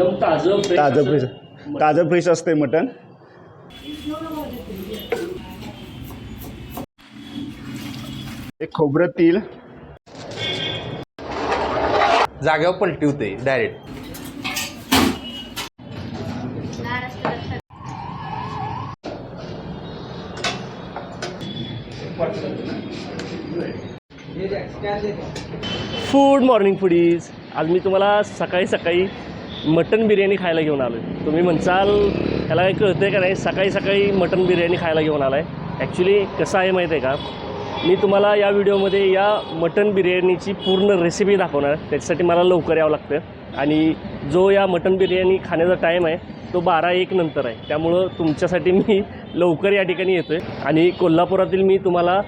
एकदम ताजं ताजं फ्रेश ताजं फ्रेश असते मटण. एक खोबरं तेल जागेवर पलटी होते डायरेक्ट फूड मॉर्निंग फुडीज आज मी तुम्हाला सकाळी सकाळी मटन बिर्याणी खायला घेऊन आलो आहे तुम्ही म्हणसाल ह्याला काही कळतं आहे का नाही? सकाळी सकाळी मटन बिर्याणी खायला घेऊन आला आहे ॲक्च्युली कसं आहे माहीत आहे का? मी तुम्हाला या व्हिडिओमध्ये या मटन बिर्याणीची पूर्ण रेसिपी दाखवणार. आहे त्याच्यासाठी मला लवकर यावं लागतं आणि जो या मटन बिर्याणी खाण्याचा टाईम आहे तो बारा एक नंतर आहे. त्यामुळं तुमच्यासाठी मी लवकर या ठिकाणी येतो आहे आणि कोल्हापुरातील मी तुम्हाला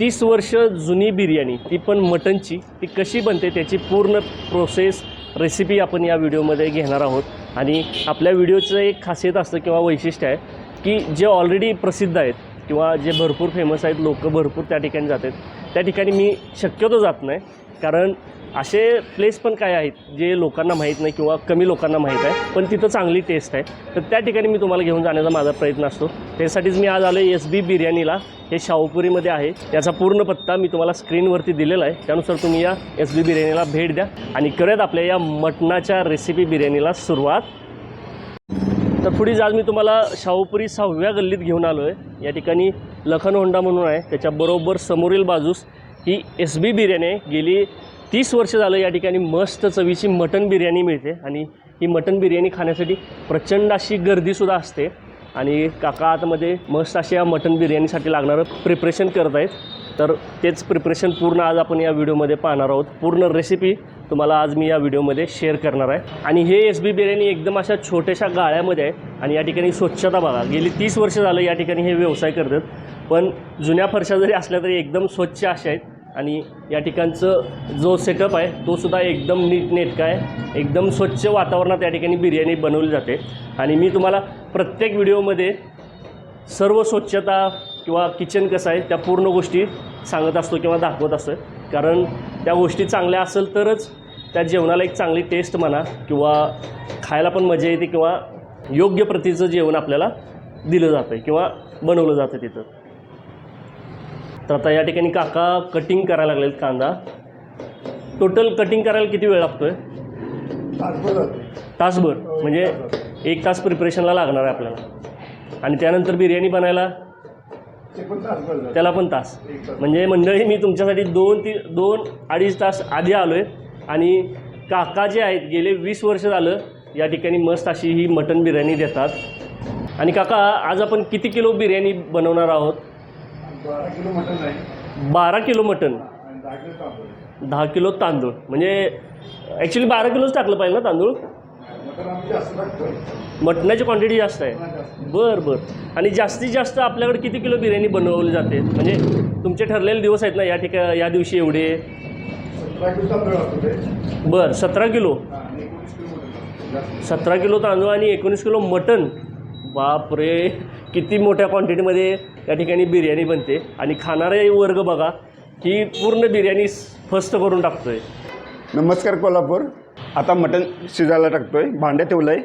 तीस वर्ष जुनी बिर्याणी ती पण मटनची ती कशी बनते त्याची पूर्ण प्रोसेस रेसिपी आपण या व्हिडिओमध्ये घेणार आहोत. आणि आपल्या व्हिडिओचं एक खासियत असतं किंवा वैशिष्ट्य आहे की जे ऑलरेडी प्रसिद्ध आहेत किंवा जे भरपूर फेमस आहेत लोक भरपूर त्या ठिकाणी जातात त्या ठिकाणी मी शक्यतो जात नाही. कारण असे प्लेस पण काय आहेत जे लोकांना माहीत नाही किंवा कमी लोकांना माहीत आहे पण तिथं चांगली टेस्ट आहे. तर त्या ठिकाणी मी तुम्हाला घेऊन जाण्याचा माझा प्रयत्न असतो. त्यासाठीच मी आज आलो एस बी बिर्याणीला. हे शाहूपुरीमध्ये आहे. याचा पूर्ण पत्ता मी तुम्हाला स्क्रीनवरती दिलेला आहे. त्यानुसार तुम्ही या एस बी बिर्याणीला भेट द्या. आणि करूयात आपल्या या मटणाच्या रेसिपी बिर्याणीला सुरुवात. तर पुढीच आज मी तुम्हाला शाहूपुरी सहाव्या गल्लीत घेऊन आलो आहे या ठिकाणी लखन होंडा म्हणून आहे. त्याच्याबरोबर समोरील बाजूस ही एस बी बिर्याणी आहे. गेली तीस वर्ष झालं या ठिकाणी मस्त चवीची मटन बिर्याणी मिळते आणि ही मटन बिर्याणी खाण्यासाठी प्रचंड अशी गर्दीसुद्धा असते. आणि काका आतमध्ये मस्त अशी या मटन बिर्याणीसाठी लागणारं प्रिपरेशन करत आहेत. तर तेच प्रिपरेशन पूर्ण आज आपण या व्हिडिओमध्ये पाहणार आहोत. पूर्ण रेसिपी तुम्हाला आज मी या व्हिडिओमध्ये शेअर करणार आहे. आणि हे एस बी बिर्याणी एकदम अशा छोट्याशा गाळ्यामध्ये आहे आणि या ठिकाणी स्वच्छता बघा गेली तीस वर्ष झालं या ठिकाणी हे व्यवसाय करतात. पण जुन्या फरशा जरी असल्या तरी एकदम स्वच्छ अशा आहेत. आणि या ठिकाणचं जो सेटअप आहे तो सुद्धा एकदम नीट नेटका आहे. एकदम स्वच्छ वातावरणात या ठिकाणी बिर्याणी बनवली जाते. आणि मी तुम्हाला प्रत्येक व्हिडिओमध्ये सर्व स्वच्छता किंवा किचन कसं आहे त्या पूर्ण गोष्टी सांगत असतो किंवा दाखवत असतो. कारण त्या गोष्टी चांगल्या असेल तरच त्या जेवणाला एक चांगली टेस्ट म्हणा किंवा खायला पण मजा येते किंवा योग्य प्रतीचं जेवण आपल्याला दिलं जातं आहे किंवा बनवलं जातं तिथं. तर आता या ठिकाणी काका कटिंग करायला लागलेत कांदा. टोटल कटिंग करायला किती वेळ लागतो आहे तासभर. म्हणजे एक तास प्रिपरेशनला लागणार आहे आपल्याला. आणि त्यानंतर बिर्याणी बनायला? त्याला पण तास. म्हणजे मंडळी मी तुमच्यासाठी दोन ती दोन अडीच तास आधी आलो आहे आणि काका जे आहेत गेले वीस वर्ष झालं या ठिकाणी मस्त अशी ही मटन बिर्याणी देतात. आणि काका आज आपण किती किलो बिर्याणी बनवणार आहोत? बारा किलो मटण आहे. बारा किलो मटन दहा किलो तांदूळ म्हणजे ॲक्च्युली बारा किलोच टाकलं पाहिजे ना तांदूळ? मटणाची क्वांटिटी जास्त आहे. बरं बरं. आणि जास्तीत जास्त आपल्याकडे किती किलो बिर्याणी बनवली जाते? म्हणजे तुमचे ठरलेले दिवस आहेत ना या ठिका या दिवशी एवढे? बरं सतरा किलो? सतरा किलो तांदूळ आणि एकोणीस किलो मटन बापरे. किती मोठ्या क्वांटिटीमध्ये या ठिकाणी बिर्याणी बनते. आणि खाणारे वर्ग बघा ही पूर्ण बिर्याणी फस्त करून टाकतो आहे नमस्कार कोल्हापूर. आता मटण शिजायला टाकतोय. भांड्यात ठेवलं आहे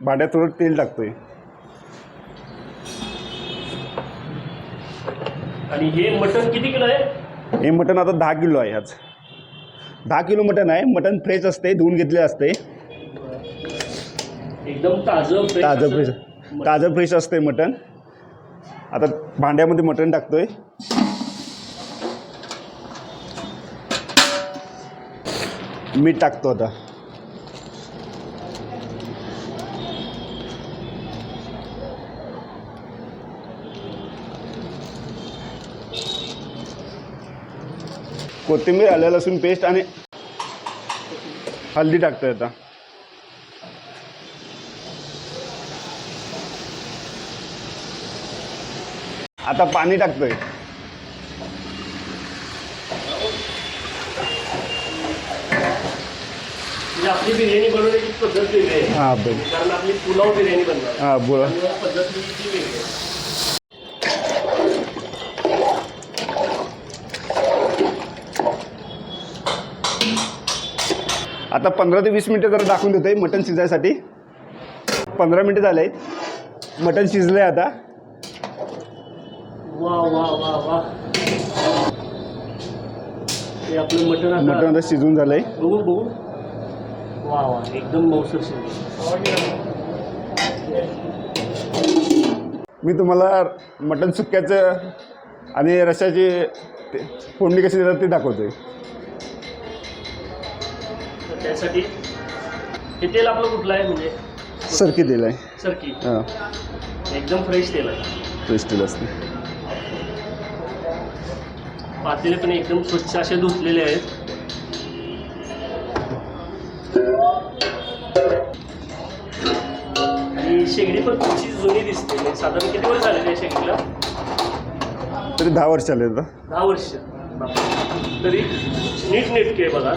भांड्यात थोडं तेल टाकतोय. आणि हे मटन किती किलो आहे? हे मटण आता दहा किलो आहे आज. दहा किलो मटण आहे. मटण फ्रेश असते धुवून घेतले असते. एकदम ताजं ताजं फ्रेश ताजं फ्रेश असते मटण. आता भांड्यामध्ये मटण टाकतोय. मीठ टाकतो आता. कोथिंबीर आलं लसूण पेस्ट आणि हल्दी टाकतोय आता. आता पाणी टाकतोय. आपली बिर्याणी बनवण्याची पद्धत वेगळी आहे. हां बरं. कारण आपली पुलाव बिर्याणी बनणार. हां बोला. त्यामुळे पद्धत वेगळी आहे. आता पंधरा ते वीस मिनटं जरा दाखवून देतोय मटण शिजायसाठी. पंधरा मिनटं झाले आहेत मटण शिजलं आहे आता. वा वा वा वा. हे आपलं मटण आता मटण आता शिजून झालं आहे बघू बघू. वा वा एकदम मौसर शिजलं. मी तुम्हाला मटण सुक्याचं आणि रशाची ते- फोडणी कशी देतात ते दाखवतोय. तर त्यासाठी हे तेल आपलं कुठलं आहे म्हणजे? सरकी तेल आहे. सरकी. हां. एकदम फ्रेश तेल आहे. फ्रेश तेल असते. पातेले पण एकदम स्वच्छ असे धुतलेले आहेत. आणि शेगडी पण तुमची जुनी दिसते. म्हणजे साधारण किती वर्ष झालेली आहे शेगडीला? तरी दहा वर्ष आले आता दहा वर्ष. तरी नीट नेटके आहे बघा.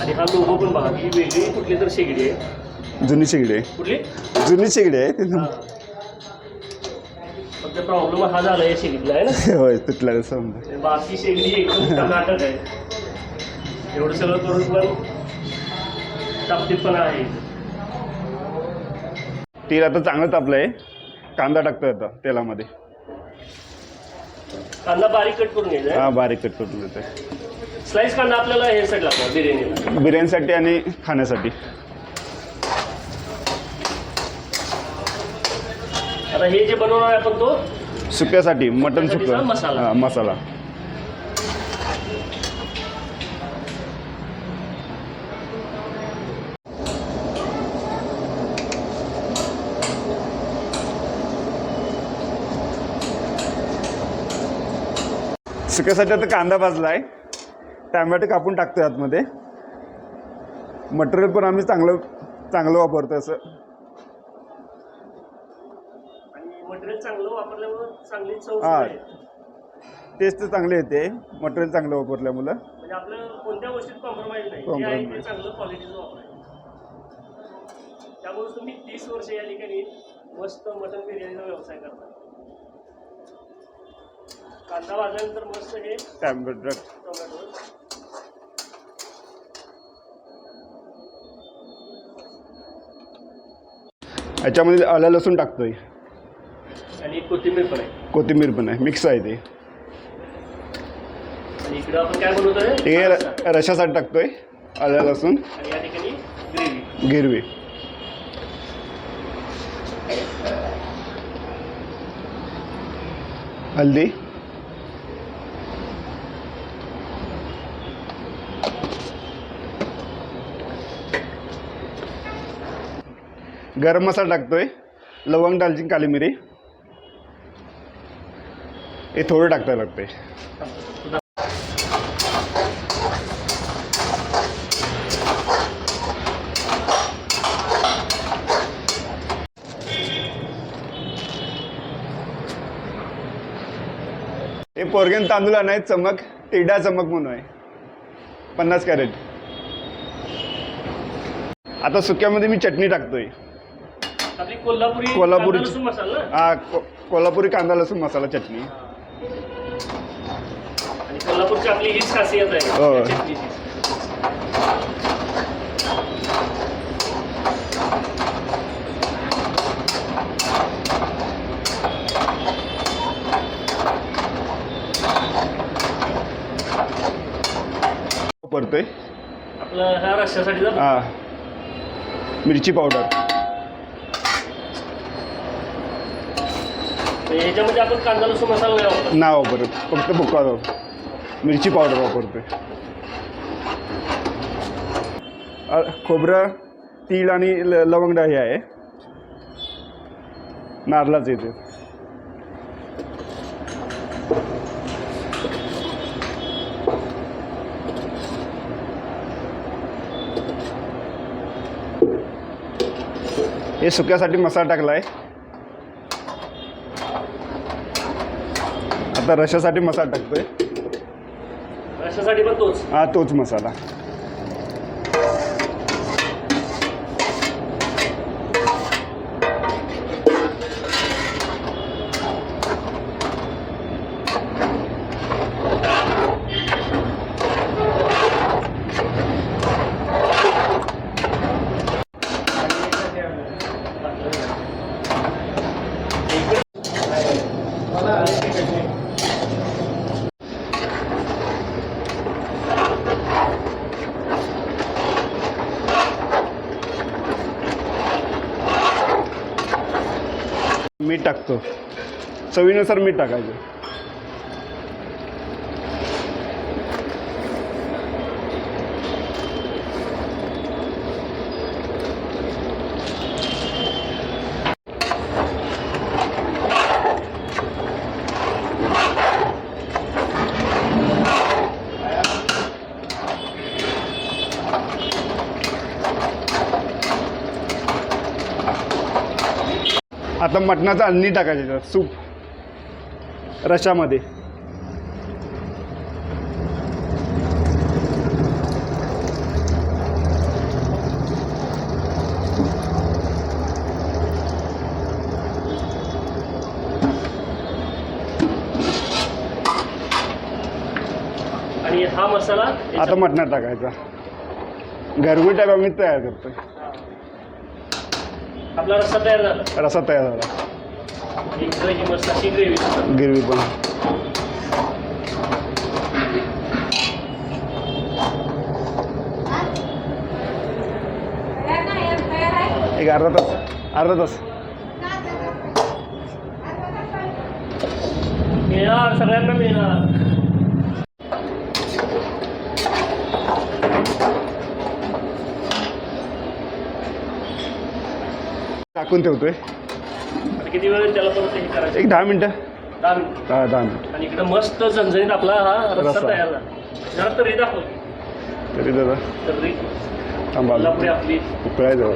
आणि हा लोगो पण बघा. ही वेगळी कुठली तर शेगडी आहे. जुनी शेगडी आहे. कुठली? जुनी शेगडी आहे. फक्त प्रॉब्लेम हा झाला या शेगडीला आहे ना? होय तुटला बाकी शेगडी एकदम कर्नाटक आहे. एवढं सगळं करून पण टापटीपणा आहे. तेल आता चांगलं तापलं आहे कांदा टाकतोय आता तेलामध्ये. कांदा बारीक कट करून घ्यायचा हा बारीक कट करून देते स्लाइस कांदा आपल्याला हे साठी लागतो बिर्याणीला. बिर्याणीसाठी आणि खाण्यासाठी. आता हे जे बनवणार आहे आपण तो सुक्यासाठी सुक्यासाठीचा सुकं मसाला. हां मसाला. सुक्यासाठी आता कांदा भाजला आहे टॅमॅटो कापून टाकतोय आतमध्ये. मटेरियल पण आम्ही चांगलं चांगलं वापरतो असं आणि मटेरियल चांगलं वापरल्यामुळे चांगली चव हा. टेस्ट चांगले येते. मटेरियल चांगलं वापरल्यामुळं. म्हणजे आपलं कोणत्या गोष्टीत कॉम्प्रोमाइज नाही. जे Compromise आहे ते नाही. चांगलं क्वालिटीचं वापरायचं. त्यामुळे तुम्ही तीस वर्ष या ठिकाणी मस्त मटन बिर्याणीचा व्यवसाय करता. कांदा भाजल्यानंतर मस्त हे टोमॅटो. याच्यामध्ये आलं लसूण टाकतोय. कोथिंबीर पण आहे. कोथिंबीर पण आहे. मिक्स आहे ते. आणि इकडं आपण काय बनवतोय ते र- रशासाठी टाकतोय आलं लसूण आणि या ठिकाणी ग्रेव्ही. गिरवी हल्दी. गरम मसाला टाकतोय. लवंग दालचिनी काली मिरी. हे थोडं टाकता लागतंय. हे पोरगेन तांदूळ नाही चमक टिडा चमक म्हणून आहे. पन्नास कॅरेट. आता सुक्यामध्ये मी चटणी टाकतोय. कोल्हापुरी कोल्हापुरी- हा को- कोल्हापुरी कांदा लसूण मसाला चटणी. कोल्हापूरची आपली हीच खासियत आहे हो. चटणीची. वापरतोय आपलं ह्या रश्श्यासाठी हा मिरची पावडर याच्यामध्ये आपण कांदा लसूण मसाला नाही वापरत. नाही वापरत. फक्त बुका मिरची पावडर वापरतो अ, खोबरं तीळ आणि ल लवंग हे आहे. नारळाचं येते. हे सुक्यासाठी मसाला टाकला आहे आता रशासाठी मसाला टाकतोय. रश्श्यासाठी पण तोच. हा तोच मसाला. मीठ टाकतो. चवीनुसार मीठ टाकायचं आता मटणाचं अळणी टाकायचं सूप. रशामध्ये. आणि हा मसाला आता मटणात टाकायचा. घरगुती आम्ही तयार करतोय. आपला रस्सा तयार झाला रसा तयार झाला एक ही मस्त अशी ग्रेव्ही गिरवी पण एक अर्धा तास अर्धा तास मिळणार सगळ्यांना मिळणार टाकून ठेवतोय. किती वेळ त्याला परत हे करायचं एक दहा मिनटं. दहा मिनिट. दहा दहा मिनटं. आणि इकडं मस्त झणझणीत आपला हा रस्सा रस्सा. तयार झाला. जरा तरी दाखव. तरी दादा. तर्री थांबा. कोल्हापुरी आपली. उकळायचं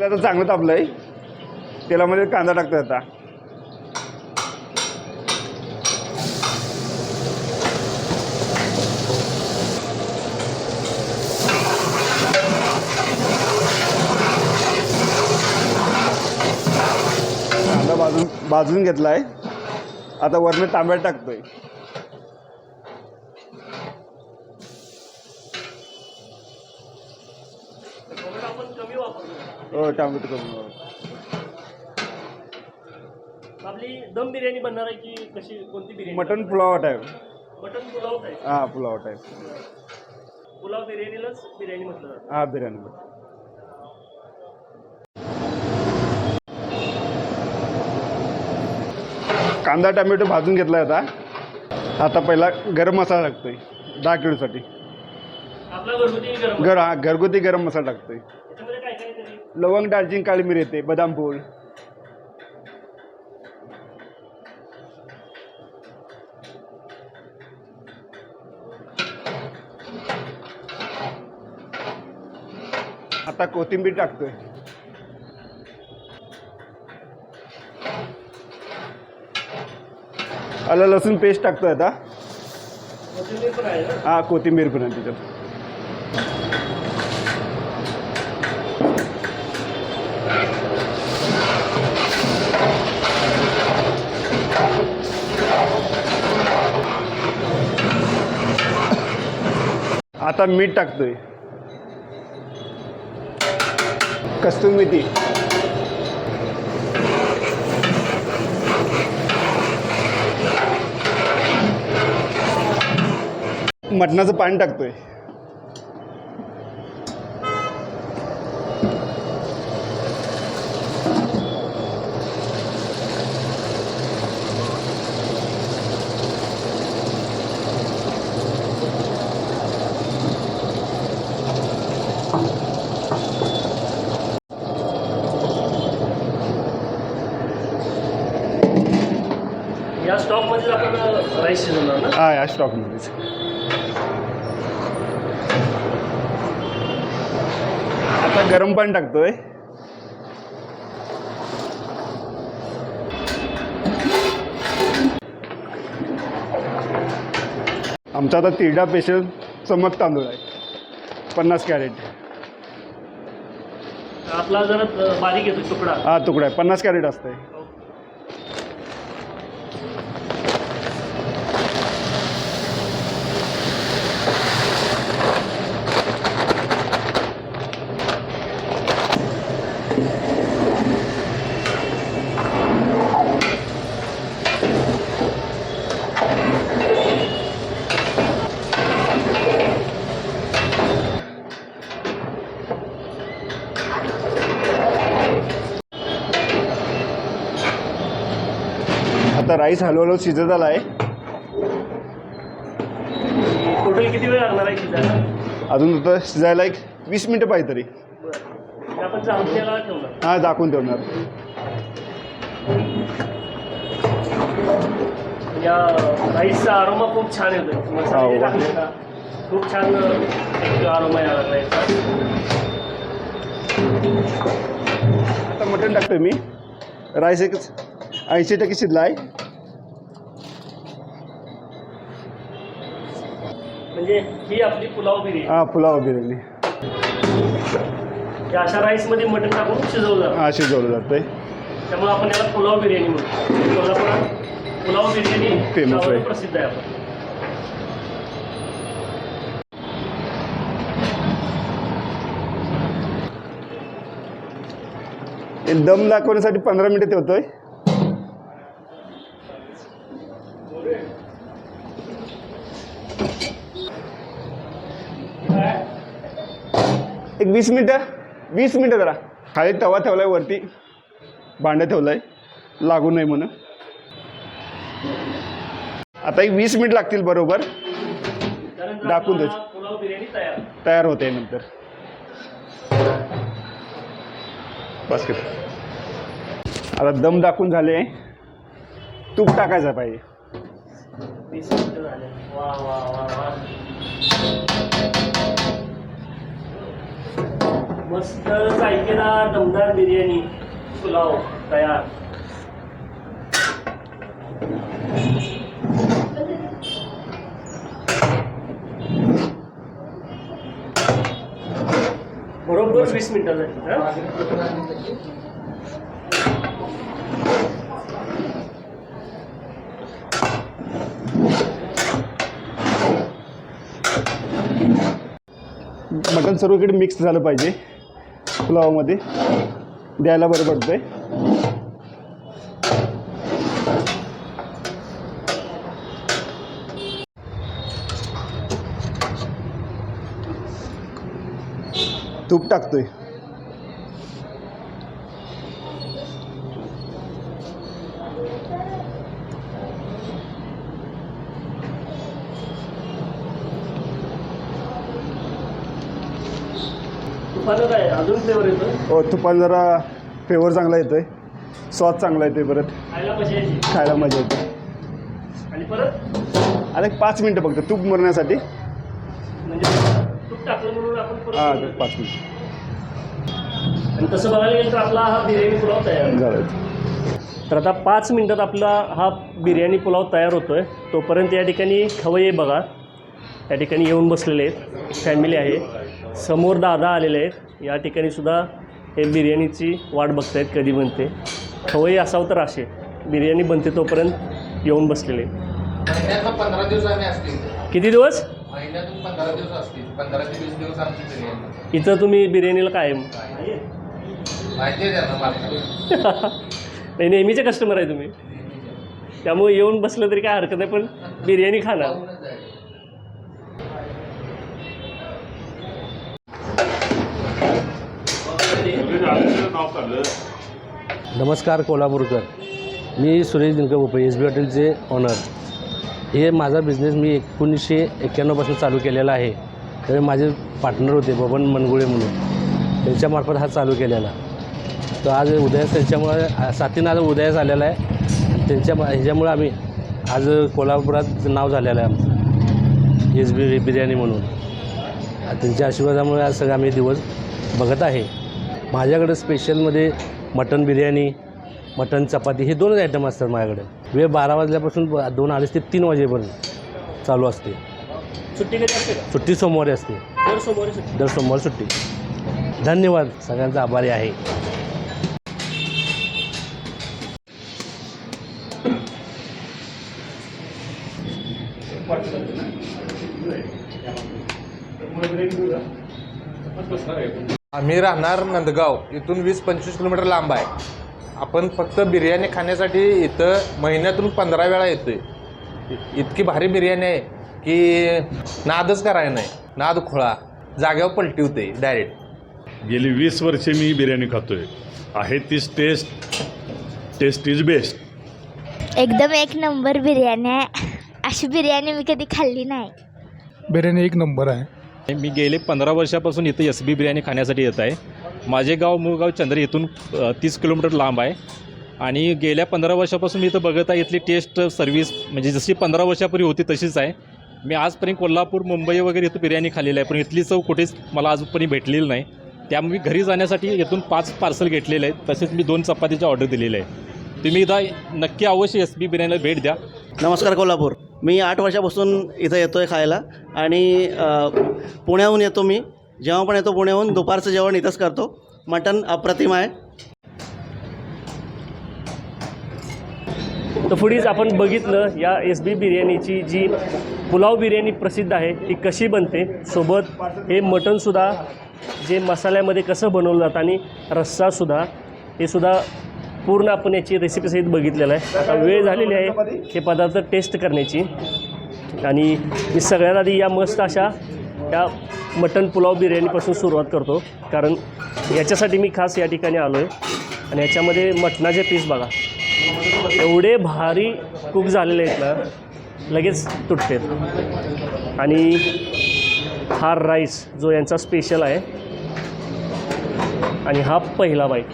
आता चांगलं तापलं आहे तेलामध्ये कांदा टाकतो आता. कांदा भाजून भाजून घेतला आहे आता वरनं तांब्यात टाकतोय आपण कमी वापरतो हो टॅमॅटो करून आपली दम बिर्याणी बनणार आहे की कशी कोणती biryani? Mutton pulao type mutton pulao type हां पुलाव टाईप पुलाव बिर्याणीलाच बिर्याणी म्हटलं जातं. हां बिर्याणी कांदा टमॅटो भाजून घेतला आहे आता आता पहिला गरम मसाला टाकतोय दहा किलोसाठी. आपला घरगुती गरम घर हा घरगुती गरम मसाला टाकतोय त्याच्यामध्ये काय काय तरी लवंग काळी मिरी येते बदाम फूल आता कोथिंबीर टाकतोय. आलं लसूण पेस्ट टाकतोय आता. हा कोथिंबीर पण आहे त्याच्यात. आता मीठ टाकतोय. कस्तुरी मेथी मटणाचं पाणी टाकतोय या स्टॉकमध्येच आपण राईस शिजवणार ना? हा या स्टॉकमध्येच. आता गरम पाणी टाकतोय. आमचा आता तिरडा स्पेशल चमक तांदूळ आहे. पन्नास कॅरेट. आपला जरा बारीक येतो तुकडा. हा तुकडा आहे. पन्नास कॅरेट असतंय. राईस हळूहळू शिजत आला आहे. टोटल किती वेळ लागणार आहे शिजायला? अजून तर शिजायला एक वीस मिनटं पाहिजे तरी. बरं. ते आपण चांगल्याला ठेवणार. हां दाखवून ठेवणार. या राईसचा आरोमा खूप छान येतो मसाले हो. टाकले ना खूप छान आरोमा यायला लागला याचा. आता मटण टाकतोय मी. राईस एक ऐंशी टक्के शिजला आहे म्हणजे ही आपली पुलाव बिर्याणी. हां पुलाव बिर्याणी. अशा राईसमध्ये मटण टाकून शिजवलं जातं. हां शिजवलं जातं त्यामुळे आपण याला पुलाव बिर्याणी म्हणतो कोल्हापुरात पुलाव बिर्याणी Famous नावाने आहे. प्रसिद्ध आहे आपण हे दम दाखवण्यासाठी पंधरा मिनिटं ठेवतोय. एक वीस मिनटं वीस मिनटं जरा. खाली तवा ठेवलाय वरती. भांडं ठेवलंय. लागू नये म्हणून. आता एक वीस मिनिट लागतील बरोबर. दाखवून आपला तयार होते नंतर. बस आता दम दाखवून झाले. तूप टाकायचा पाहिजे. वीस मिनिटं झाले. वा वा वा वा. मस्त जायकेला दमदार बिर्याणी पुलाव तयार. बरोबर वीस मिनिटासाठी मटण सर्वकडे मिक्स झालं पाहिजे. पुलावामध्ये द्यायला बरं पडतंय. तूप टाकतोय तुपानं काय अजून फ्लेवर येतो हो तुपाला जरा फ्लेवर चांगला येतोय. स्वाद चांगला येतोय परत. खायला मजा यायची खायला मजा येते. आणि परत? आता एक पाच मिनटं फक्त तूप मरण्यासाठी. म्हणजे तूप टाकलं म्हणून आपण परत हां. पाच मिनिट. आणि तसं बघायला गेलं तर आपला हा बिर्याणी पुलाव तयार आहे. झालं. तर आता पाच मिनटात आपला हा बिर्याणी पुलाव तयार होतो आहे तोपर्यंत या ठिकाणी खवय्ये बघा. या ठिकाणी येऊन बसलेले आहेत. फॅमिली आहे. समोर दादा आलेले आहेत. या ठिकाणी सुद्धा हे बिर्याणीची वाट बघतायत कधी बनते. खवय्ये असावं तर असे. बिर्याणी बनते तोपर्यंत येऊन बसलेले. पंधरा दिवसांनी असतील. किती दिवस? महिन्यातून पंधरा दिवस असतील. पंधरा ते वीस दिवस आमची बिर्याणी. इथं तुम्ही बिर्याणीला कायम. नाही नेहमीचे कस्टमर आहे तुम्ही. त्यामुळे येऊन बसलं तरी काय हरकत नाही पण बिर्याणी खाणार. नमस्कार कोल्हापूरकर. मी सुरेश दिनकर बोपे एस बी हॉटेलचे ऑनर हे माझा बिझनेस मी एकोणीसशे एक्क्याण्णवपासून चालू केलेला आहे. त्यामुळे माझे पार्टनर होते बबन मनगुळे म्हणून. त्यांच्यामार्फत हा चालू केलेला. तर आज उदयास त्यांच्यामुळे साथीनं आज उदयास आलेला आहे. त्यांच्या ह्याच्यामुळे आम्ही आज कोल्हापुरात नाव झालेलं आहे आमचं. एस बी बिर्याणी म्हणून. त्यांच्या आशीर्वादामुळे आज सगळं आम्ही दिवस बघत आहे. माझ्याकडं स्पेशलमध्ये मटन बिर्याणी मटन चपाती हे दोनच आयटम असतात माझ्याकडे. वेळ बारा वाजल्यापासून दोन अडीच ते तीन वाजेपर्यंत चालू असते. सुट्टी कधी असते का? सुट्टी सोमवारी असते. दर सोमवारी सुट्टी. दर सोमवार सुट्टी. धन्यवाद. सगळ्यांचा आभारी आहे. आम्ही राहणार नंदगाव. इथून वीस पंचवीस किलोमीटर लांब आहे. आपण फक्त बिर्याणी खाण्यासाठी इथं महिन्यातून पंधरा वेळा येतोय. इ- इतकी भारी बिर्याणी आहे की नादच करायला नाही. नाद खोळा. जाग्यावर पलटी होते डायरेक्ट गेली वीस वर्षे मी बिर्याणी खातोय. आहे तीच टेस्ट टेस्ट इज बेस्ट एकदम एक नंबर बिर्याणी आहे. अशी बिर्याणी मी कधी खाल्ली नाही. बिर्याणी एक नंबर आहे. मी गेले पंधरा वर्षापासून इथं एस बी बिर्याणी खाण्यासाठी येत आहे. माझे गाव मूळगाव चंद्र इथून तीस किलोमीटर लांब आहे. आणि गेल्या पंधरा वर्षापासून मी इथं बघत आहे इथली टेस्ट सर्व्हिस म्हणजे जशी पंधरा वर्षापूर्वी होती तशीच आहे. मी आजपर्यंत कोल्हापूर मुंबई वगैरे इथं बिर्याणी खाल्लेली आहे पण इथली चव कुठेच मला अजूनपर्यंत भेटलेली नाही. त्यामुळे मी घरी जाण्यासाठी इथून पाच पार्सल घेतलेले आहेत तसेच मी दोन चपातीचे ऑर्डर दिलेले आहे तुम्ही इथं नक्की अवश्य एस बी बिर्याणीला भेट द्या. नमस्कार कोल्हापूर. मी आठ वर्षापासून इथं येतो आहे खायला आणि पुण्याहून येतो मी. जेव्हा पण येतो पुण्याहून दुपारचं जेवण इथंच करतो. मटण अप्रतिम आहे. तर पुढेच आपण बघितलं या एस बी बिर्याणीची जी पुलाव बिर्याणी प्रसिद्ध आहे ती कशी बनते? सोबत हे मटणसुद्धा जे मसाल्यामध्ये कसं बनवलं जातं आणि रस्सासुद्धा हे सुद्धा पूर्ण आपण याची रेसिपीसहित बघितलेलं आहे. आता वेळ झालेली आहे हे पदार्थ टेस्ट करण्याची. आणि मी सगळ्यात आधी या मस्त अशा या मटण पुलाव बिर्याणीपासून सुरुवात करतो. कारण याच्यासाठी मी खास या ठिकाणी आलो आहे आणि याच्यामध्ये मटणाचे पीस बघा. एवढे भारी कुक झालेले आहेत ना लगेच तुटतात. आणि हा राईस जो यांचा स्पेशल आहे. आणि हा पहिला बाईट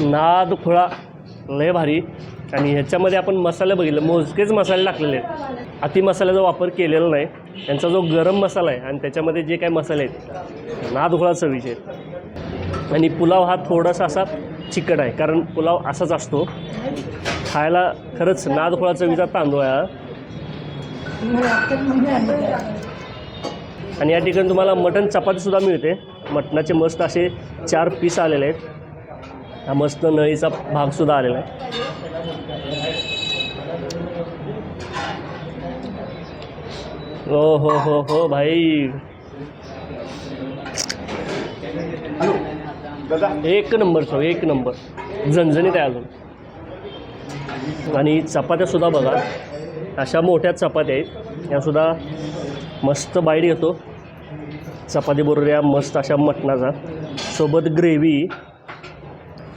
नाद खुळा लय भारी. आणि ह्याच्यामध्ये आपण मसाले बघितले. मोजकेच मसाले टाकलेले आहेत. अति मसाल्याचा वापर केलेला नाही. यांचा जो गरम मसाला आहे आणि त्याच्यामध्ये जे काही मसाले आहेत नाद चवीचे आहेत. आणि पुलाव हा थोडासा असा चिकट आहे. कारण पुलाव असाच असतो. खायला खरंच नाद खुळा चवीचा तांदूळ आहे हा. आणि या ठिकाणी तुम्हाला मटण चपातीसुद्धा मिळते. मटणाचे मस्त असे चार पीस आलेले आहेत. हा मस्त नळीचा भागसुद्धा आलेला आहे. हो हो हो हो भाई. एक नंबर सो एक नंबर. झणझणीत आहे अजून. आणि चपात्यासुद्धा बघा. अशा मोठ्या चपात्या आहेत. यासुद्धा मस्त बाईट घेतो. चपातीबरोबर या मस्त अशा मटणाचा. सोबत ग्रेव्ही.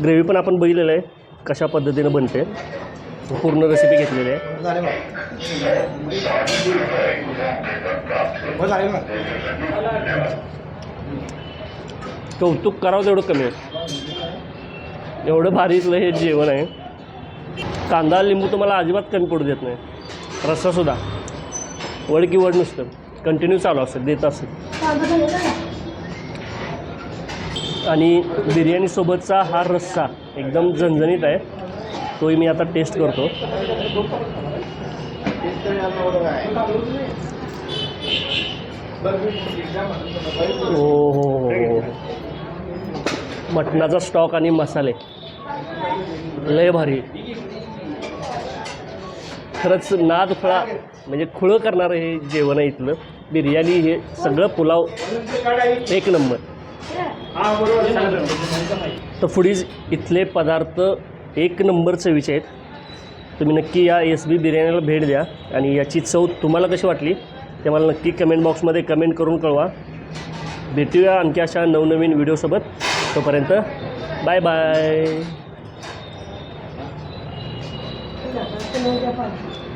ग्रेव्ही पण आपण बघितलेलं आहे. कशा पद्धतीनं बनते. पूर्ण रेसिपी घेतलेली आहे. कौतुक करावं तेवढं कमी आहे. एवढं भारीतलं हे जेवण आहे. कांदा लिंबू तुम्हाला अजिबात कमी पडू देत नाही. रस्सासुद्धा वड की वड नुसतं. कंटिन्यू चालू असेल देत असेल. आणि बिर्याणीसोबतचा हा रस्सा एकदम झणझणीत आहे. तोही मी आता टेस्ट करतो. हो हो हो हो. मटणाचा स्टॉक आणि मसाले. लय भारी. खरंच नाद फळा म्हणजे खुळं करणारं हे जेवण आहे इथलं. बिर्याणी हे सगळं पुलाव. एक नंबर. तर फुडीज इथले पदार्थ एक नंबर चवीचे आहेत. तुम्ही नक्की या एस बी बिर्याणीला भेट द्या आणि याची चव तुम्हाला कशी वाटली ते मला नक्की कमेंट बॉक्समध्ये कमेंट करून कळवा. भेटूया आणखी अशा नवनवीन व्हिडिओसोबत तोपर्यंत बाय बाय